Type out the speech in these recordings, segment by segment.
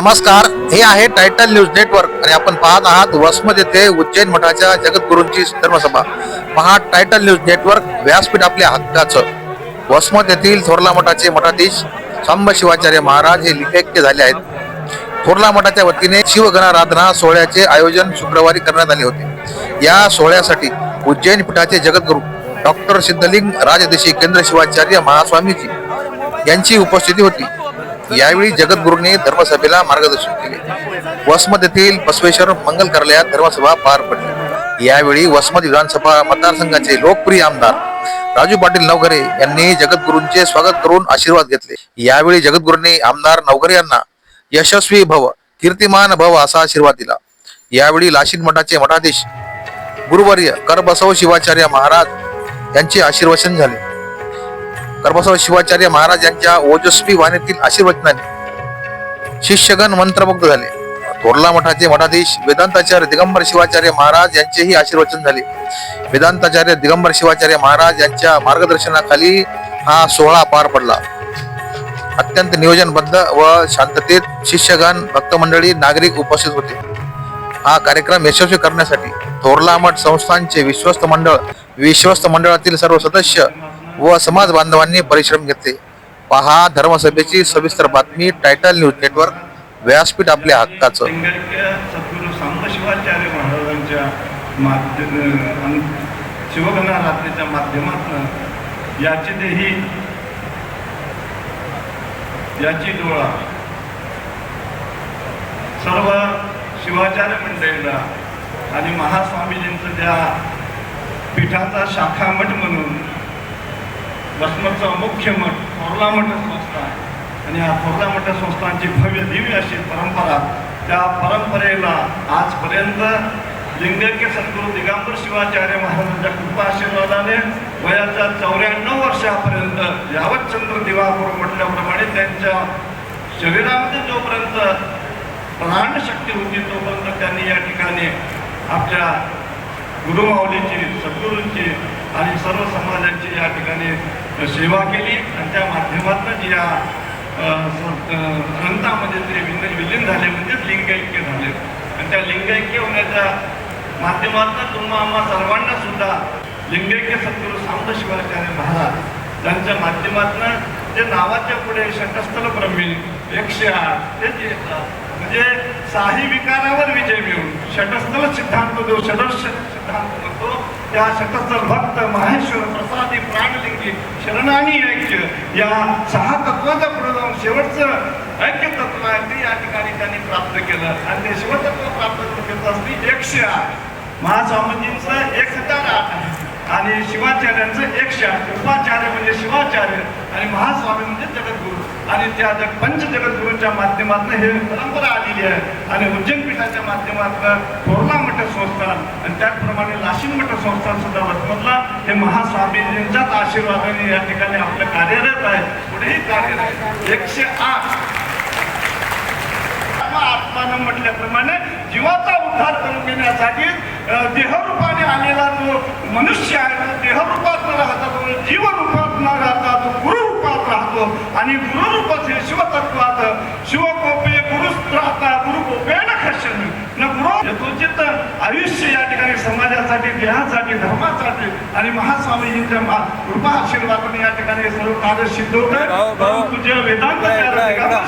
नमस्कार हे आहे title news network आणि आपण पाहत आहात वसमत येथे उज्जैन मठाच्या जगद्गुरूंची धर्मसभा. पहा टायटल न्यूज नेटवर्क व्यासपीठ आपल्या हक्काचं. वसमत येथील थोरला मठाचे मठाधीश सांब शिवाचार्य महाराज हे लिंगैक्य झाले आहेत. थोरला मठाच्या वतीने शिवगणाराधना सोहळ्याचे आयोजन शुक्रवारी करण्यात आले होते. या सोहळ्यासाठी उज्जैन पीठाचे जगद्गुरू डॉक्टर सिद्धलिंग राजदेशी केंद्र शिवाचार्य महास्वामीजी यांची उपस्थिती होती. यावेळी जगद्गुरूंनी धर्मसभेला मार्गदर्शन केले. वसमत येथील बसवेश्वर मंगल कार्यालयात धर्मसभा पार पडली. यावेळी वसमत विधानसभा मतदारसंघाचे लोकप्रिय आमदार राजू पाटील नवघरे यांनी जगद्गुरूंचे स्वागत करून आशीर्वाद घेतले. यावेळी जगद्गुरूंनी आमदार नवघरे यांना यशस्वी भव कीर्तिमान भव असा आशीर्वाद दिला. यावेळी लाशीन मठाचे मठाधीश गुरुवर्य करबसव शिवाचार्य महाराज यांचे आशीर्वचन झाले. कर्मसव शिवाचार्य महाराज यांच्या ओजस्वी वाणीतील आशीर्वचनाने शिष्यगण मंत्रमुग्ध झाले. थोरला मठाचे मठाधीश वेदांताचार्य दिगंबर शिवाचार्य महाराज यांचेही आशीर्वचन झाले. वेदांताचार्य दिगंबर शिवाचार्य महाराज यांच्या मार्गदर्शनाखाली हा सोहळा पार पडला. अत्यंत नियोजनबद्ध व शांततेत शिष्यगण भक्तमंडळी नागरिक उपस्थित होते. हा कार्यक्रम यशस्वी करण्यासाठी थोरला मठ संस्थांचे विश्वस्त मंडळ विश्वस्त मंडळातील सर्व सदस्य व समाज बांधवांनी परिश्रम घेतले. पहा धर्मसभेची सविस्तर बातमी टायटल न्यूज नेटवर्क व्यासपीठ आपल्या हक्काचं. लिंगायत सद्गुरू माध्यमातून याची देही याची डोळा सर्व शिवाचार्य मंडळीला आणि महास्वामीजींचं त्या पीठाचा शाखामठ म्हणून वसमतचा मुख्य मठ थोरला मठ संस्था आणि या थोरला मठ संस्थांची भव्य दिव्य अशी परंपरा त्या परंपरेला आजपर्यंत लिंगैक्य सद्गुरू दिगंबर शिवाचार्य महाराजांच्या कृपा आशीर्वादाने वयाच्या चौऱ्याण्णव वर्षापर्यंत यावत चंद्र दिवापूर म्हटल्याप्रमाणे त्यांच्या शरीरामध्ये जोपर्यंत प्राणशक्ती होती तोपर्यंत त्यांनी या ठिकाणी आपल्या गुरुमाऊलीची सद्गुरूंची आणि सर्व समाजाची या ठिकाणी सेवा केली आणि त्या माध्यमातून या ग्रंथामध्ये ते विलीन विलीन झाले म्हणजेच लिंगैक्य झाले. आणि त्या लिंगैक्य होण्याच्या माध्यमातून तुम्हा आम्हा सर्वांना सुद्धा लिंगैक्य सद्गुरू सांब शिवाचार्य महाराज त्यांच्या माध्यमातून ते नावाच्या पुढे षटस्थल ब्रह्मी एकशे आठ ते येतात म्हणजे साही विकारावर विजय मिळून षटस्थल सिद्धांत जो षडर्श सिद्धांत म्हणतो त्या षटस्थल भक्त महेश्वर प्रसादी प्राणलिंगी शरणानी ऐक्य. या सहा तत्वाचा पुढे जाऊन शेवटचं ऐक्य तत्व आहे ते या ठिकाणी त्यांनी प्राप्त केलं. आणि ते शिवतत्व प्राप्त करत असते एकशे आठ महास्वामीजींचं एक हजार आठ आहे आणि शिवाचार्यांचं एकशे आठ उपाचार्य म्हणजे शिवाचार्य. आणि महास्वामी म्हणजे जगद्गुरू. आणि त्या जग पंच जगद्गुरूंच्या माध्यमातून हे परंपरा आलेली आहे. आणि उज्जैन पीठाच्या माध्यमातून थोरला मठ संस्थान आणि त्याचप्रमाणे लाशीन मठ संस्थान सुद्धा वसमतला हे महास्वामीजींच्याच आशीर्वादाने या ठिकाणी आपलं कार्यरत आहे. पुढेही कार्यरत एकशे आठ. आत्मानं म्हटल्याप्रमाणे जीवाचा उद्धार करून घेण्यासाठी देहरूपाने आलेला जो मनुष्य आहे तो देहरूपात न राहता तो जीवरूपात न राहता तो गुरु राहतो आणि गुरुरूपात हे शिवतत्वात शिवकोपे राहता गुरुकोपे न खशन न गुरु यथोचित आयुष्य या ठिकाणी समाजासाठी देहासाठी धर्मासाठी आणि महास्वामीजींच्या कृपा आशीर्वादाने या ठिकाणी हे सर्व कार्य सिद्ध होत आहे परंतु जे वेदांत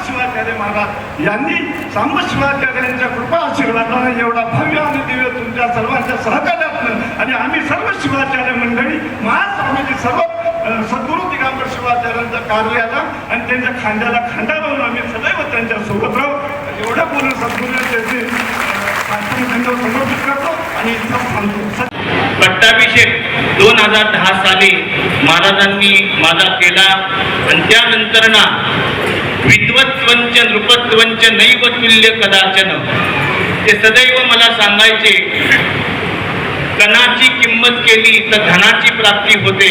शिवाचार्य महाराज यांनी सांब शिवाचार्यांच्या कृपा आशीर्वादाने एवढा भव्य आणि दिव्य तुमच्या सर्वांच्या सहकार्यातून आणि आम्ही सर्व शिवाचार्य मंडळी महास्वामीजी सर्व सद्गुरू दिगंबर शिवाचार्यांच्या कार्याला आणि त्यांच्या खांद्याला खांदा लावून आम्ही सदैव त्यांच्यासोबत राहू. एवढं बोलून सद्गुरूंचे त्यांच्यावर समर्पित करतो आणि इथं थांबतो पट्टाभिषेक दोन हजार दहा साली महाराजांनी माझा केला आणि त्यानंतर ना विद्वत्वंच नृपत्वंच नैव तुल्य कदाचन ते सदैव मला सांगायचे कणाची किंमत केली तर धनाची प्राप्ती होते.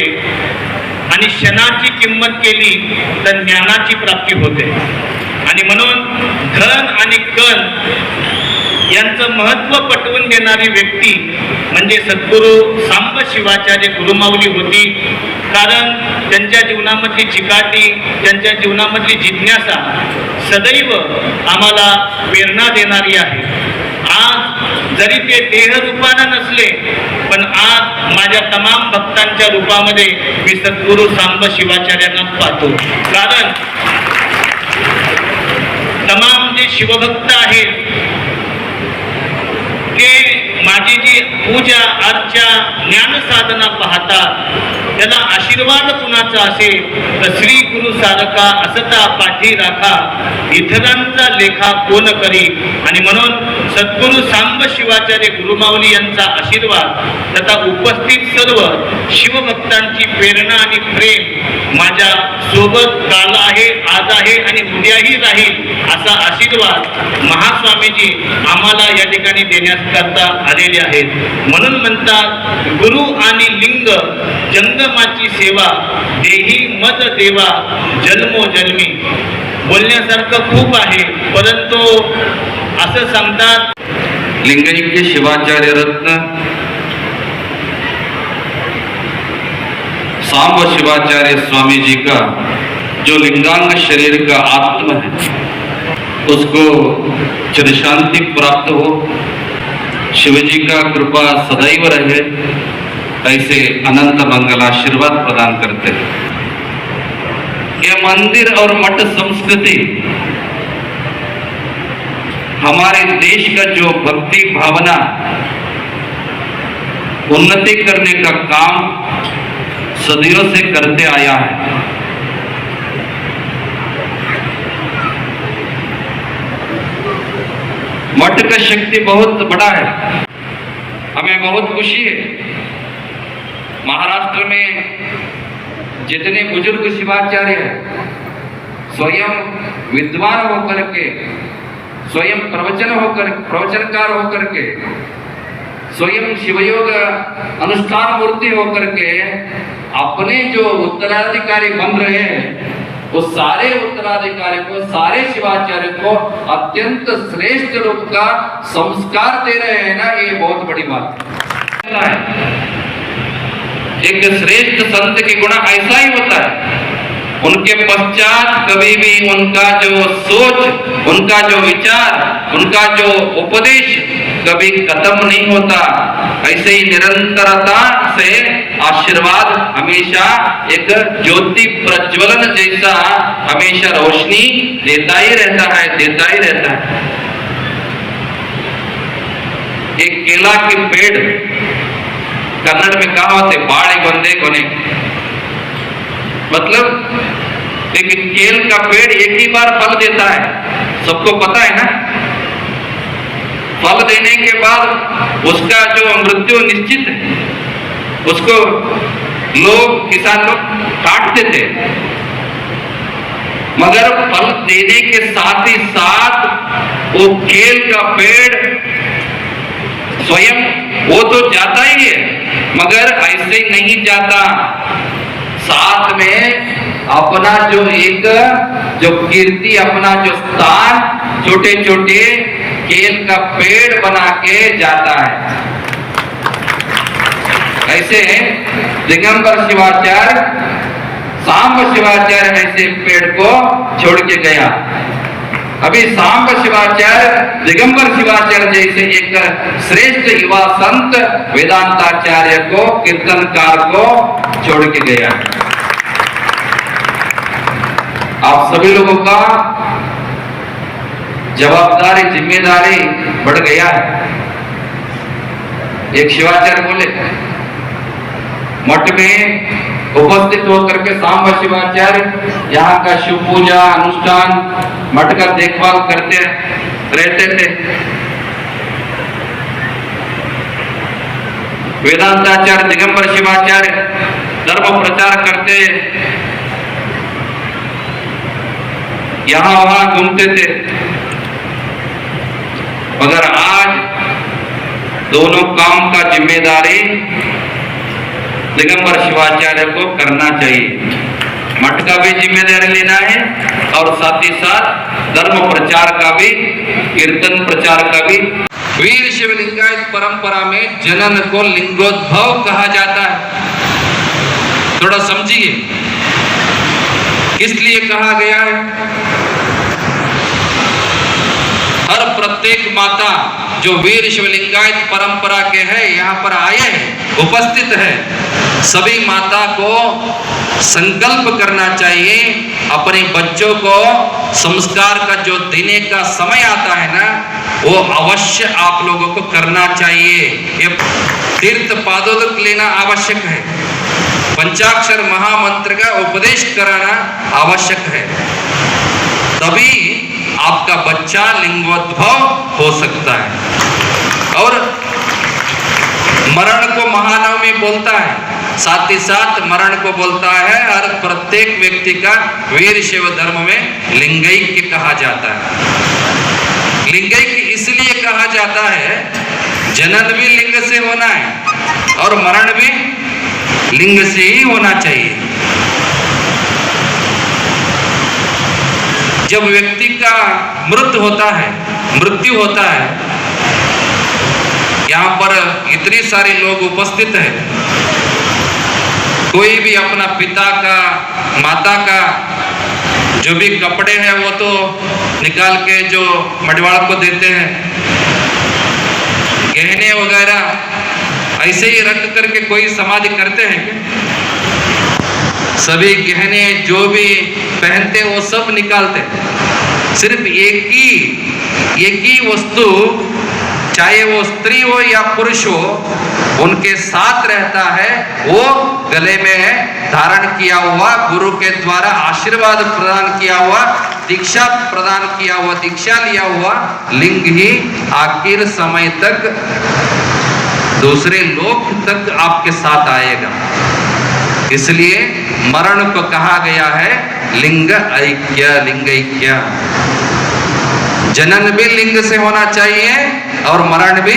आणि क्षणाची किंमत केली तर ज्ञानाची प्राप्ती होते. आणि म्हणून धन आणि कण यांचं महत्त्व पटवून देणारी व्यक्ती म्हणजे सद्गुरू सांब शिवाचार्य गुरुमाऊली होती. कारण त्यांच्या जीवनामधली चिकाटी त्यांच्या जीवनामधली जिज्ञासा सदैव आम्हाला प्रेरणा देणारी आहे. जरी ते देहरूपानं नसले पण आज माझ्या तमाम भक्तांच्या रूपामध्ये मी सद्गुरू सांब शिवाचार्यांना पाहतो. कारण तमाम जे शिवभक्त आहेत ते माझी जी पूजा आजच्या ज्ञान साधना पाहतात त्याला आशीर्वाद कुणाचा असेल? तर श्री गुरु सारका असता पाठी राखा. इतरांचा लेखा कोण करी? आणि म्हणून सद्गुरु सांब शिवाचार्य गुरुमाऊली यांचा आशीर्वाद तथा उपस्थित सर्व शिवभक्तांची प्रेरणा आणि प्रेम माझ्या सोबत काल आहे आज आहे आणि उद्याही राहील असा आशीर्वाद महास्वामीजी आम्हाला या ठिकाणी देण्यास करता आलेले आहेत. म्हणून म्हणतात गुरु आणि लिंग जंगमाची सेवा, देही मद देवा, जन्मो जन्मी. बोलण्यासारखं खूप आहे, परंतु असं सांगतात लिंगैक्य शिवाचार्य रत्न सांब शिवाचार्य स्वामी जी का जो लिंगांग शरीर का आत्म है, उसको चिर शांति प्राप्त हो। शिवजी का कृपा सदैव रहे, ऐसे अनंत मंगल आशीर्वाद प्रदान करते हैं। यह मंदिर और मठ संस्कृति हमारे देश का जो भक्ति भावना उन्नति करने का काम सदियों से करते आया है। मठ का शक्ति बहुत बड़ा है। हमें बहुत खुशी है। महाराष्ट्र में जितने बुज़ुर्ग शिवाचार्य हैं, स्वयं विद्वान होकर के, स्वयं प्रवचन होकर, प्रवचनकार होकर के, स्वयं शिवयोग अनुष्ठान मूर्ति होकर के अपने जो उत्तराधिकारी बन रहे हैं वो सारे उत्तराधिकारी को, सारे शिवाचार्य को अत्यंत श्रेष्ठ रूप का संस्कार दे रहे हैं ना, ये बहुत बड़ी बात है, एक श्रेष्ठ संत के गुण ऐसा ही होता है। उनके पश्चात कभी भी उनका जो सोच, उनका जो विचार, उनका जो उपदेश कभी खत्म नहीं होता। ऐसे ही निरंतरता से आशीर्वाद हमेशा एक ज्योति प्रज्वलन जैसा हमेशा रोशनी देता ही रहता है, देता ही रहता है। एक केला के पेड़ कन्नड़ में कहा होते बाड़े बंदे कोने मतलब एक केल का पेड़ एक ही बार फल देता है। सबको पता है ना? फल देने के बाद उसका जो मृत्यु निश्चित है। उसको लोग किसान लोग काटते थे। मगर फल देने के साथ ही साथ वो केल का पेड़ स्वयं वो तो जाता ही है, मगर ऐसे नहीं जाता। साथ में अपना जो एक, जो कीर्ति, अपना जो स्थान छोटे छोटे केल का पेड़ बना के जाता है। ऐसे दिगंबर शिवाचार्य, सांब शिवाचार्य ऐसे पेड़ को छोड़ के गया। अभी सांब शिवाचार्य, दिगंबर शिवाचार्य जैसे एक श्रेष्ठ युवा संत, वेदांताचार्य को, कीर्तनकार को छोड़ के गया। आप सभी लोगों का जवाबदारी, ज़िम्मेदारी बढ़ गया है। एक शिवाचार्य बोले मठ में उपस्थित होकर के सांब शिवाचार्य यहाँ का शिव पूजा अनुष्ठान, मठ का देखभाल करते रहते थे। वेदांताचार्य दिगंबर शिवाचार्य धर्म प्रचार करते, यहाँ वहाँ घूमते थे। मगर आज दोनों काम का ज़िम्मेदारी दिगंबर शिवाचार्य को करना चाहिए। मठ का भी ज़िम्मेदारी लेना है और साथ ही साथ धर्म प्रचार का भी, कीर्तन प्रचार का भी। वीर शिव लिंगायत परंपरा में जनन को लिंगोद्भव कहा जाता है। थोड़ा समझिए। किस लिए कहा गया है, हर प्रत्येक माता जो वीर शिवलिंगायत परंपरा के हैं, यहाँ पर आए हैं, उपस्थित है। सभी माता को संकल्प करना चाहिए, अपने बच्चों को संस्कार का जो देने का समय आता है ना, वो अवश्य आप लोगों को करना चाहिए। ये तीर्थ पादोदक लेना आवश्यक है। पंचाक्षर महामंत्र का उपदेश कराना आवश्यक है। तभी आपका बच्चा लिंगोद्भव हो सकता है। और मरण को महानव में बोलता है। साथ ही साथ मरण को बोलता है हर प्रत्येक व्यक्ति का वीर शिव धर्म में लिंगैक्य कहा जाता है। लिंगैक्य इसलिए कहा जाता है, जनन भी लिंग से होना है और मरण भी लिंग से ही होना चाहिए। जब व्यक्ति का मृत होता है, मृत्यु होता है। यहाँ पर इतने सारे लोग उपस्थित हैं। कोई भी अपना पिता का, माता का जो भी कपड़े हैं, वो तो निकाल के जो मडवाड़ को देते हैं। गहने वगैरह ऐसे ही रख करके कोई समाधि करते हैं सभी गहने जो भी पहनते वो सब निकालते हैं। सिर्फ़ एक ही एक ही वस्तु, चाहे वो स्त्री हो या पुरुष हो, उनके साथ रहता है, वो गले में धारण किया हुआ, गुरु के द्वारा आशीर्वाद प्रदान किया हुआ, दीक्षा प्रदान किया हुआ, दीक्षा लिया हुआ लिंग ही आखिर समय तक, दूसरे लोक तक आपके साथ आएगा। इसलिए मरण को कहा गया है लिंग ऐक्य लिंग ऐक्य जनन भी लिंग से होना चाहिए और मरण भी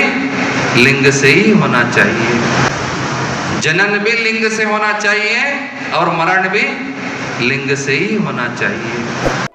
लिंग से ही होना चाहिए। जनन भी लिंग से होना चाहिए और मरण भी लिंग से ही होना चाहिए।